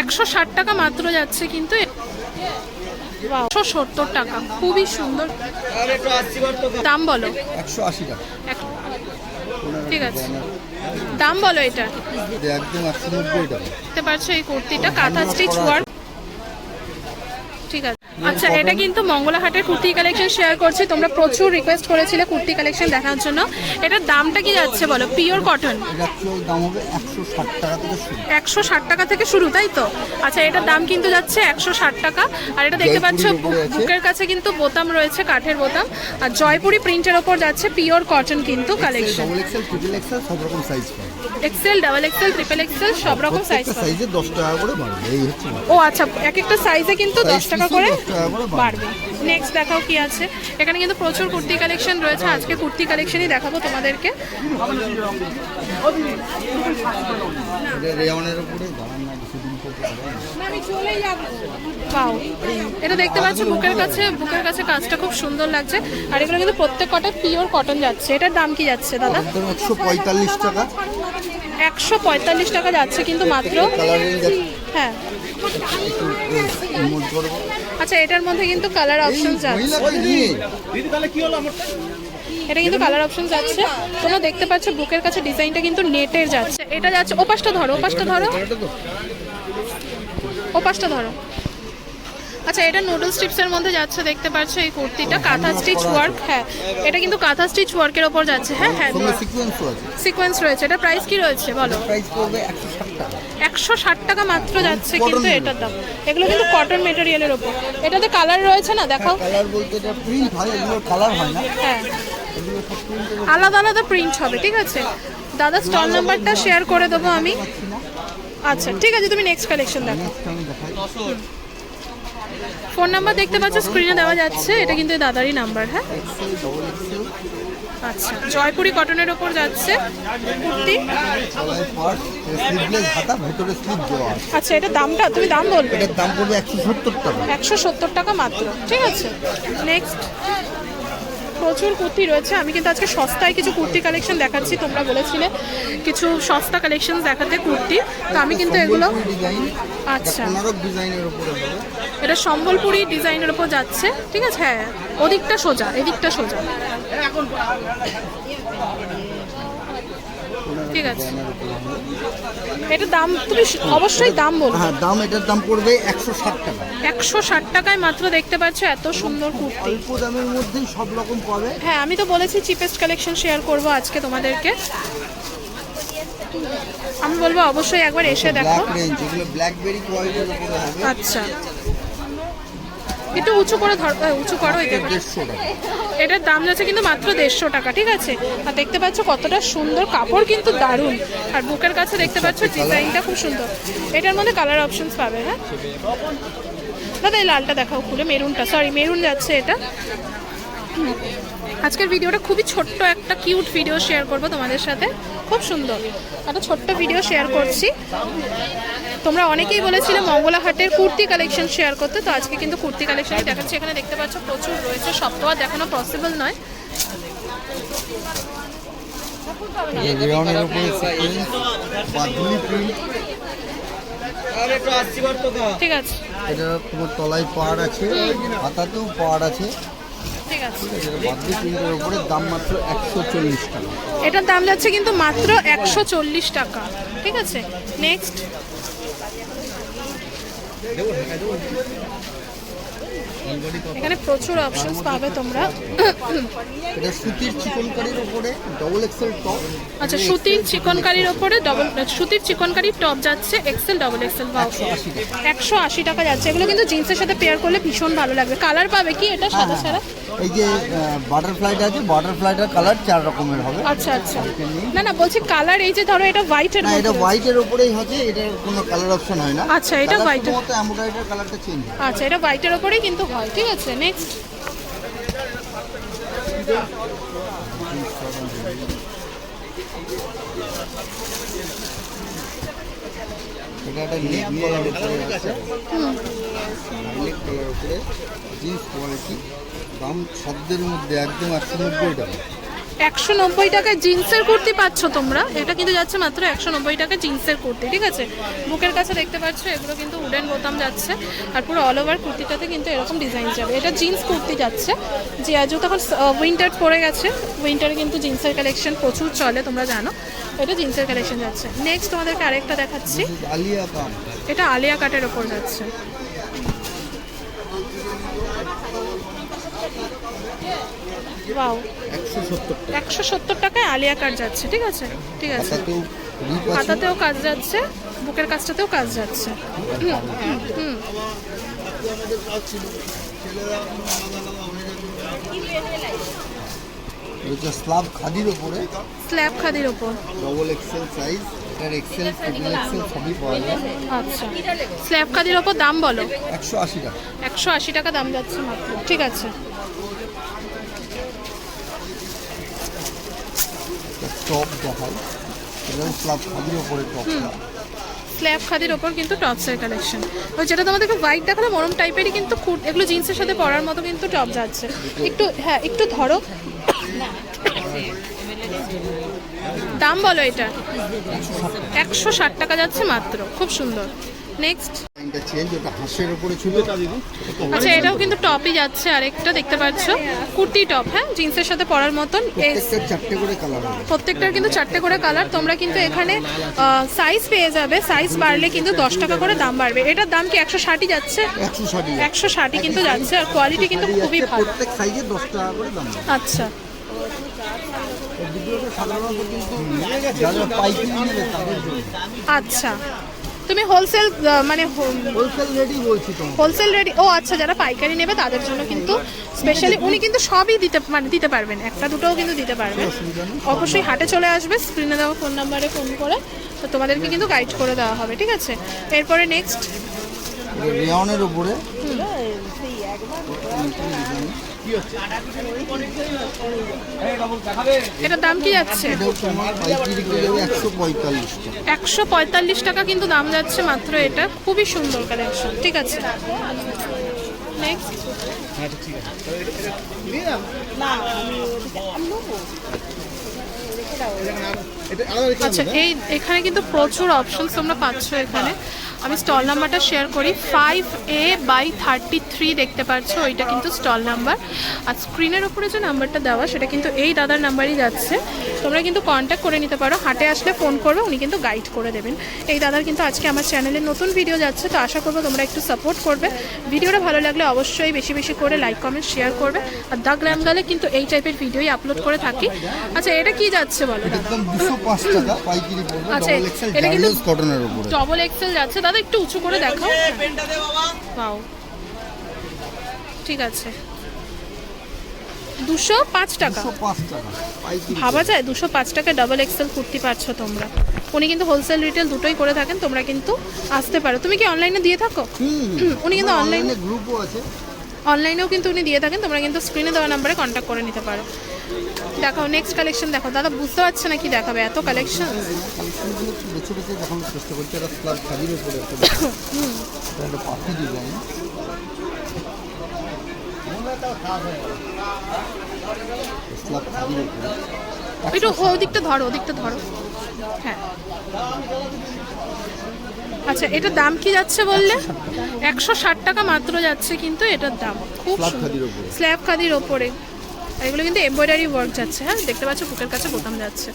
একশো ষাট টাকা মাত্র যাচ্ছে কিন্তু একশো সত্তর টাকা খুবই সুন্দর। দাম বলো। একশো আশি টাকা। ঠিক আছে। দাম বলো এটা। দেখতে পারছ এই কুর্তিটা কাঁথা স্টিচ ওয়ার্ক আছে আচ্ছা এটা কিন্তু মঙ্গলাহাটের কুর্তি কালেকশন শেয়ার করছি। তোমরা প্রচুর রিকোয়েস্ট করেছিলে কুর্তি কালেকশন দেখার জন্য। এটার দামটা কি যাচ্ছে বলো? পিওর কটন একশো ষাট টাকা থেকে শুরু। তাই তো? আচ্ছা এটার দাম কিন্তু যাচ্ছে একশো ষাট টাকা। আর এটা দেখতে পাচ্ছ বুকের কাছে কিন্তু বোতাম রয়েছে কাঠের বোতাম। আর জয়পুরি প্রিন্টের ওপর যাচ্ছে পিওর কটন কিন্তু কালেকশন সব রকম size XL double XL triple XL সব রকম সাইজ সাইজে দশ টাকা করে বাড়বে এই হচ্ছে ও আচ্ছা এক একটা সাইজে কিন্তু দশ টাকা করে 10 টাকা করে বাড়বে। নেক্সট দেখাও কি আছে। এখানে কিন্তু প্রচুর কুর্তি কালেকশন রয়েছে। আজকে কুর্তি কালেকশনই দেখাবো তোমাদেরকে। এটা রেয়নের উপরে পর পাও এটা দেখতে পাচ্ছ বুকের কাছে বুকের কাছে কাজটা খুব সুন্দর লাগছে। আর এগুলো কিন্তু প্রত্যেক কটা পিওর কটন যাচ্ছে। এটার দাম কি যাচ্ছে দাদা? একশো পঁয়তাল্লিশ টাকা। একশো পঁয়তাল্লিশ টাকা যাচ্ছে কিন্তু মাত্র। হ্যাঁ। আচ্ছা এটার মধ্যে কিন্তু কালার অপশন যাচ্ছে। এটা কিন্তু কালার অপশন যাচ্ছে। তোমরা দেখতে পাচ্ছ বুকের কাছে ডিজাইনটা কিন্তু নেটের যাচ্ছে। এটা যাচ্ছে ওপাশটা ধরো ওপাশটা ধরো। ওপাশটা ধরো। আচ্ছা এটা নুডল স্ট্রিপসের মধ্যে যাচ্ছে দেখতে পাচ্ছ এই কুর্তিটা। কাঁথা স্টিচ ওয়ার্ক হ্যাঁ। এটা কিন্তু কাঁথা স্টিচ ওয়ার্কের ওপর যাচ্ছে হ্যাঁ হ্যাঁ। সিকোয়েন্স রয়েছে। এটা প্রাইস কি রয়েছে বলো? একশো ষাট টাকা। মাত্র যাচ্ছে কিন্তু। এটার দাম। এগুলো কিন্তু কটন মেটেরিয়ালের ওপর। এটাতে কালার রয়েছে না? দেখাও। কালার বলতে এটা প্রিন্ট হয় এগুলোর কালার হয় না। হ্যাঁ। এগুলো আলাদা আলাদা প্রিন্ট হবে ঠিক আছে? দাদা স্টল নাম্বারটা শেয়ার করে দেবো আমি। আচ্ছা ঠিক আছে তুমি নেক্সট কালেকশন দেখো। ফোন নাম্বার দেখতে পাচ্ছ স্ক্রিনে দেওয়া যাচ্ছে। এটা কিন্তু এই দাদারই নাম্বার হ্যাঁ? আচ্ছা জয়পুরি কটনের ওপর যাচ্ছে। কুর্তি? আচ্ছা এটা দামটা তুমি দাম বলবে? এটার দাম পড়বে একশো সত্তর টাকা। একশো সত্তর টাকা মাত্র ঠিক আছে? নেক্সট প্রচুর কুর্তি রয়েছে। আমি কিন্তু আজকে সস্তায় কিছু কুর্তি কালেকশন দেখাচ্ছি তোমরা বলেছিলে। কিছু সস্তা কালেকশন দেখাতে কুর্তি। তো আমি কিন্তু এগুলো আচ্ছা। এটা সম্বলপুরি ডিজাইনের উপর যাচ্ছে। ঠিক আছে? হ্যাঁ ওদিকটা সোজা এদিকটা সোজা। ঠিক আছে। এটা দাম তুমি অবশ্যই দাম বলবে। হ্যাঁ দাম এটার দাম পড়বে একশো ষাট টাকা। একশো ষাট টাকায় মাত্র দেখতে পাচ্ছ এত সুন্দর কুর্তি। অল্প দামের মধ্যেই সব রকম পাবে। হ্যাঁ আমি তো বলেছি চিপেস্ট কালেকশন শেয়ার করব আজকে তোমাদেরকে। আমি বলব অবশ্যই একবার এসে দেখো। ব্ল্যাকবেরি কোয়ালিটির উপরে হবে। আচ্ছা। একটু উঁচু করে ধর উঁচু করো এটা দেড়শো টাকা। এটার দাম যাচ্ছে কিন্তু মাত্র দেড়শো টাকা, ঠিক আছে? আর দেখতে পাচ্ছ কতটা সুন্দর কাপড় কিন্তু দারুণ। আর বুকের কাছে দেখতে পাচ্ছ ডিজাইনটা খুব সুন্দর। এটার মধ্যে কালার অপশনস পাবে হ্যাঁ? দাদা, এই লালটা দেখাও খুলে, মেরুনটা সরি মেরুন যাচ্ছে এটা। আজকের ভিডিওটা খুবই ছোট্ট একটা কিউট ভিডিও শেয়ার করব তোমাদের সাথে। খুব সুন্দর। একটা ছোট্ট ভিডিও শেয়ার করছি। তোমরা অনেকেই বলেছিলে মঙ্গলাহাটের কুর্তি কালেকশন শেয়ার করতে তো আজকে কিন্তু কুর্তি কালেকশনই দেখাচ্ছি। এখানে দেখতে পাচ্ছ প্রচুর রয়েছে। সব তো আর দেখানো পসিবল নয়। ঠিক আছে। এটা তোমার তলায় পাড় আছে। হাতাতেও পাড় আছে। দাম মাত্র একশো চল্লিশ টাকা। এটার দাম যাচ্ছে কিন্তু মাত্র একশো চল্লিশ টাকা। ঠিক আছে? নেক্সট এখানে প্রচুর অপশনস পাবে তোমরা। এটা সুতির চিকনকারির উপরে ডবল এক্সেল টপ আচ্ছা সুতির চিকনকারির ওপরে ডবল সুতির চিকনকারির টপ যাচ্ছে এক্সেল ডবল এক্সেল বাউ একশো আশি টাকা। একশো আশি টাকা যাচ্ছে। এগুলো কিন্তু জিন্সের সাথে পেয়ার করলে ভীষণ ভালো লাগবে। কালার পাবে কি এটা? সাদা ছাড়া। এই যে বাটারফ্লাইটা আছে বাটারফ্লাইটার কালার চার রকমের হবে। আচ্ছা আচ্ছা। না না বলছি কালার এই যে ধরো এটা হোয়াইটের না এটা মধ্যে। হোয়াইটের উপরেই হচ্ছে এটার কোনো কালার অপশন হয় না। আচ্ছা, এটা white এর। শুধুমাত্র এমব্রয়ডারিটার কালারটা চেঞ্জ আচ্ছা এটা হোয়াইটের ওপরেই কিন্তু হয় ঠিক আছে নেক্সট এটা একটা নেক কলার উপরে আছে। নেক কলার উপরে জিন্স কোয়ালিটি দাম শব্দের মধ্যে একদম একশো নব্বই টাকা। একশো নব্বই টাকায় জিন্সের কুর্তি পাচ্ছ তোমরা? এটা কিন্তু যাচ্ছে মাত্র একশো নব্বই টাকা জিন্সের কুর্তি ঠিক আছে? বুকের কাছে দেখতে পাচ্ছ এগুলো কিন্তু উডেন বোতাম যাচ্ছে আর পুরো অল ওভার কুর্তিটাতে কিন্তু এরকম ডিজাইন যাবে। এটা জিন্স কুর্তি যাচ্ছে। যে আজও তখন উইন্টার পড়ে গেছে। উইন্টারে কিন্তু জিন্সের কালেকশন প্রচুর চলে তোমরা জানো। এটা জিন্সের কালেকশন যাচ্ছে। নেক্সট তোমাদেরকে আরেকটা দেখাচ্ছি। এটা আলিয়া কাটের ওপর যাচ্ছে। একশো সত্তর টাকায় আলিয়া কাট যাচ্ছে ঠিক আছে? ঠিক আছে। হাতাতেও হাতাতেও কাজ যাচ্ছে বুকের কাজটাতেও কাজ যাচ্ছে। হুম। এটা খাদির ওপরে স্ল্যাব খাদির ওপর। ডবল এক্সেল সাইজ এটার এক্সেল ট্রিপল এক্সেল সবই পাওয়া যায়। আচ্ছা। স্ল্যাব খাদির দাম বলো। একশো আশি টাকা। একশো আশি টাকা দাম যাচ্ছে মাত্র ঠিক আছে। টপ দেখাই এবং স্ল্যাব খাদির ওপরে টপটা স্ল্যাব খাদির ওপর কিন্তু টপসের কালেকশন ওই যেটা তোমাদেরকে হোয়াইট দেখাল মরম টাইপেরই কিন্তু এগুলো জিন্সের সাথে পরার মতো কিন্তু টপ যাচ্ছে। একটু হ্যাঁ একটু ধরো। দাম বলো এটা। একশো ষাট টাকা যাচ্ছে মাত্র। খুব সুন্দর। নেক্সট এটা চেঞ্জ ওটা হাঁসের ওপরে ছিল। আচ্ছা এটাও কিন্তু টপই যাচ্ছে আরেকটা দেখতে পাচ্ছ। কুর্তি টপ হ্যাঁ? জিন্সের সাথে পরার মতন। চারটে করে কালার প্রত্যেকটার কিন্তু চারটে করে কালার তোমরা কিন্তু এখানে সাইজ পেয়ে যাবে। সাইজ বাড়লে কিন্তু দশ টাকা করে দাম বাড়বে। এটার দাম কি একশো ষাটই যাচ্ছে? একশো ষাটই কিন্তু যাচ্ছে আর কোয়ালিটি কিন্তু খুবই ভালো। প্রত্যেক সাইজে দশ টাকা করে দাম আচ্ছা। আচ্ছা। তুমি হোলসেল মানে হোলসেল রেডি বলছি তোমার হোলসেল রেডি ও আচ্ছা যারা পাইকারি নেবে তাদের জন্য কিন্তু স্পেশালি উনি কিন্তু সবই দিতে মানে দিতে পারবেন। একটা দুটোও কিন্তু দিতে পারবেন। অবশ্যই হাটে চলে আসবে স্ক্রিনে দেওয়া ফোন নাম্বারে ফোন করে তো তোমাদেরকে কিন্তু গাইড করে দেওয়া হবে ঠিক আছে? এরপরে নেক্সট এটা রেয়নের উপরে। এটার দাম কি যাচ্ছে? একশো পঁয়তাল্লিশ টাকা কিন্তু দাম যাচ্ছে মাত্র এটা। খুবই সুন্দর কালেকশন ঠিক আছে? নেক্সট আচ্ছা এই এখানে কিন্তু প্রচুর অপশনস তোমরা পাচ্ছ এখানে। আমি স্টল নাম্বারটা শেয়ার করি। Five A by thirty three দেখতে পাচ্ছ ওইটা কিন্তু স্টল নাম্বার আর স্ক্রিনের উপরে যে নাম্বারটা দেওয়া সেটা কিন্তু এই দাদার নাম্বারই যাচ্ছে। তোমরা কিন্তু কন্ট্যাক্ট করে নিতে পারো। হাটে আসলে ফোন করবে উনি কিন্তু গাইড করে দেবেন। এই দাদার কিন্তু আজকে আমার চ্যানেলে নতুন ভিডিও যাচ্ছে তো আশা করব তোমরা একটু সাপোর্ট করবে। ভিডিওটা ভালো লাগলে অবশ্যই বেশি বেশি করে লাইক কমেন্ট শেয়ার করবে। আর দ্য গ্ল্যাম গালে কিন্তু এই টাইপের ভিডিওই আপলোড করে থাকি। আচ্ছা এটা কি যাচ্ছে বলো? আচ্ছা, এটা কিন্তু- ডবল এক্সেল যাচ্ছে দাদা একটু উঁচু করে দেখাও। পাও ঠিক আছে। দুশো পাঁচ টাকা। ভাবা যায় দুশো পাঁচ টাকা ডাবল এক্সেল কুর্তি পাচ্ছ তোমরা। উনি কিন্তু হোলসেল রিটেল দুটোই করে থাকেন তোমরা কিন্তু আসতে পারো। তুমি কি অনলাইনে দিয়ে থাকো? উনি কিন্তু অনলাইনে অনলাইনে গ্রুপও আছে। অনলাইনেও কিন্তু উনি দিয়ে থাকেন তোমরা কিন্তু স্ক্রিনে দেওয়া নাম্বারে কন্ট্যাক্ট করে নিতে পারো। দেখো নেক্সট কালেকশন দেখো। দাদা বুঝতে পারছে না কি দেখাবে এত কালেকশন একটু ওদিকটা ধরো ওদিকটা ধরো। হ্যাঁ। আচ্ছা এটার দাম কি যাচ্ছে বললে? একশো ষাট টাকা মাত্র যাচ্ছে কিন্তু এটার দাম। খুব স্ল্যাব খাদির ওপরে। এগুলো কিন্তু এমব্রয়ডারি ওয়ার্ক যাচ্ছে হ্যাঁ? দেখতে পাচ্ছ বুকের কাছে বোতাম যাচ্ছে।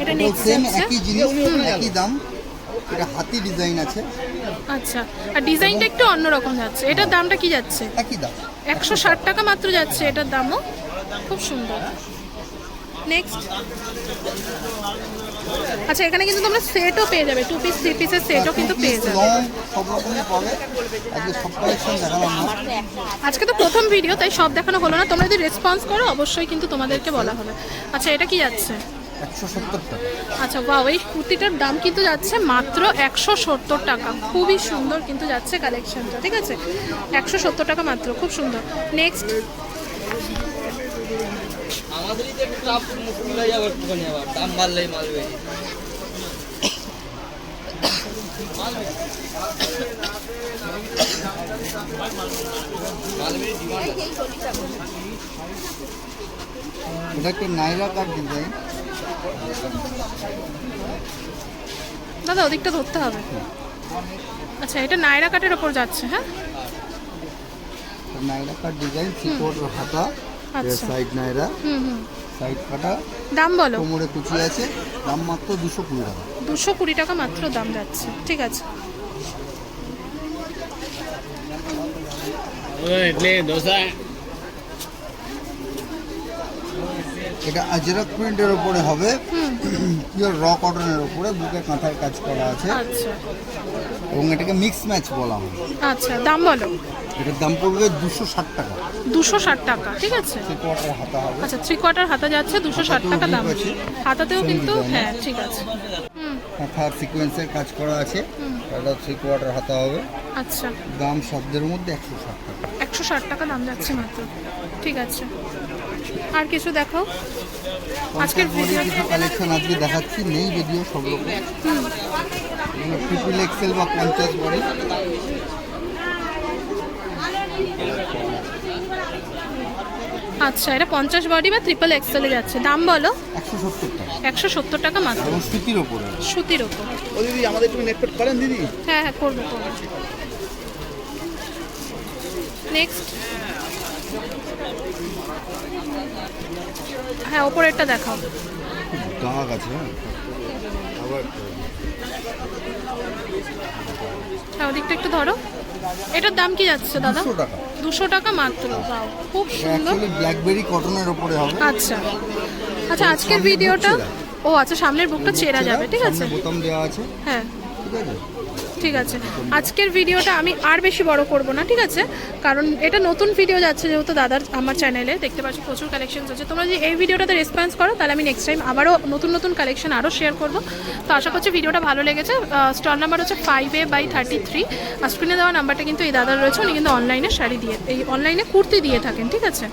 এটা নেক্সট সেম যাচ্ছে। একই জিনিস একই দাম। এটা হাতি ডিজাইন আছে। আচ্ছা আর ডিজাইনটা একটু অন্যরকম যাচ্ছে। এটার দামটা কি যাচ্ছে? একই দাম। একশো ষাট টাকা মাত্র যাচ্ছে এটার দামও। খুব সুন্দর। নেক্সট আচ্ছা এখানে কিন্তু তোমরা সেটও পেয়ে যাবে। টু পিস থ্রি পিসের সেটও কিন্তু পেয়ে যাবে। আজকে তো প্রথম ভিডিও তাই সব দেখানো হলো না। তোমরা যদি রেসপন্স করো অবশ্যই কিন্তু তোমাদেরকে বলা হবে। আচ্ছা এটা কি যাচ্ছে? আচ্ছা বাহ এই কুর্তিটার দাম কিন্তু যাচ্ছে মাত্র একশো সত্তর টাকা। খুবই সুন্দর কিন্তু যাচ্ছে কালেকশনটা ঠিক আছে? একশো সত্তর টাকা মাত্র খুব সুন্দর। নেক্সট আমাদেরই তো একটু চাপ মুশকিল হয়ে যাবে একটুখানি আবার। দাম বাড়লেই মাল বেরিয়ে এটা একটা নাইরা কাট ডিজাইন দাদা ওদিকটা ধরতে হবে। আচ্ছা এটা নায়রা কাটের ওপর যাচ্ছে হ্যাঁ? নাইরা কাট ডিজাইন সিকোর হাতা। সাইড নাইরা হুম হুম। সাইড কাটা। দাম বলো। কোমরে কুচি আছে। দাম মাত্র দুশো কুড়ি টাকা। দুশো কুড়ি টাকা মাত্র দাম যাচ্ছে। ঠিক আছে। দোসা। এটা আজরাক প্রিন্টের ওপরে হবে। পিওর র কটনের ওপরে বুকে কাঁথার কাজ করা আছে। আচ্ছা। এবং এটাকে মিক্স ম্যাচ বলা হয়। আচ্ছা দাম বলো। এটার দাম পড়বে দুশো ষাট টাকা। দুশো ষাট টাকা ঠিক আছে? থ্রি কোয়ার্টার হাতা হবে। আচ্ছা থ্রি কোয়ার্টার হাতা যাচ্ছে দুশো ষাট টাকা দাম। আছে। হাতাতেও কিন্তু হ্যাঁ ঠিক আছে। কাঁথার সিকোয়েন্সের কাজ করা আছে। এটা থ্রি কোয়ার্টার হাতা হবে। আচ্ছা। দাম শব্দের মধ্যে একশো ষাট টাকা। একশো ষাট টাকা দাম যাচ্ছে মাত্র। ঠিক আছে। আর কিছু দেখাও। আজকের ভিডিও কিছু কালেকশন আজকে দেখাচ্ছি নেই যদিও সব রকম। ট্রিপল এক্সেল বা পঞ্চাশ বড়ি আচ্ছা এটা পঞ্চাশ বডি বা ট্রিপল এক্সেলে যাচ্ছে। দাম বলো? একশো সত্তর টাকা। একশো সত্তর টাকা মাত্র। সুতির ওপরে। সুতির ওপর। ও দিদি আমাদের একটু নেটপেট করেন দিদি? হ্যাঁ হ্যাঁ করব করব। নেক্সট হ্যাঁ ওপরেরটা দেখাও। দাগ আছে হ্যাঁ। আবার হ্যাঁ ওদিকটা একটু ধরো। এটার দাম কি যাচ্ছে দাদা? দুশো টাকা। মাত্র খুব সুন্দর। ব্ল্যাকবেরি কটনের ওপরে হবে। আচ্ছা। আচ্ছা আজকের ভিডিওটা ও আচ্ছা সামনের বুকটা ছেঁড়া যাবে ঠিক আছে? বোতাম দেওয়া আছে। হ্যাঁ। ঠিক আছে? ঠিক আছে। আজকের ভিডিওটা আমি আর বেশি বড় করব না, ঠিক আছে? কারণ এটা নতুন ভিডিও যাচ্ছে যেহেতু দাদার আমার চ্যানেলে দেখতে পাচ্ছি প্রচুর কালেকশন আছে তোমরা যদি এই ভিডিওটাতে রেসপন্স করো, তাহলে আমি নেক্সট টাইম আবারও নতুন নতুন কালেকশন আরও শেয়ার করব। তো আশা করছি ভিডিওটা ভালো লেগেছে। স্টল নাম্বার হচ্ছে five A by thirty three স্ক্রিনে দেওয়া নাম্বারটা কিন্তু এই দাদার রয়েছে, উনি কিন্তু অনলাইনে শাড়ি দিয়ে, এই অনলাইনে কুর্তি দিয়ে থাকেন, ঠিক আছে?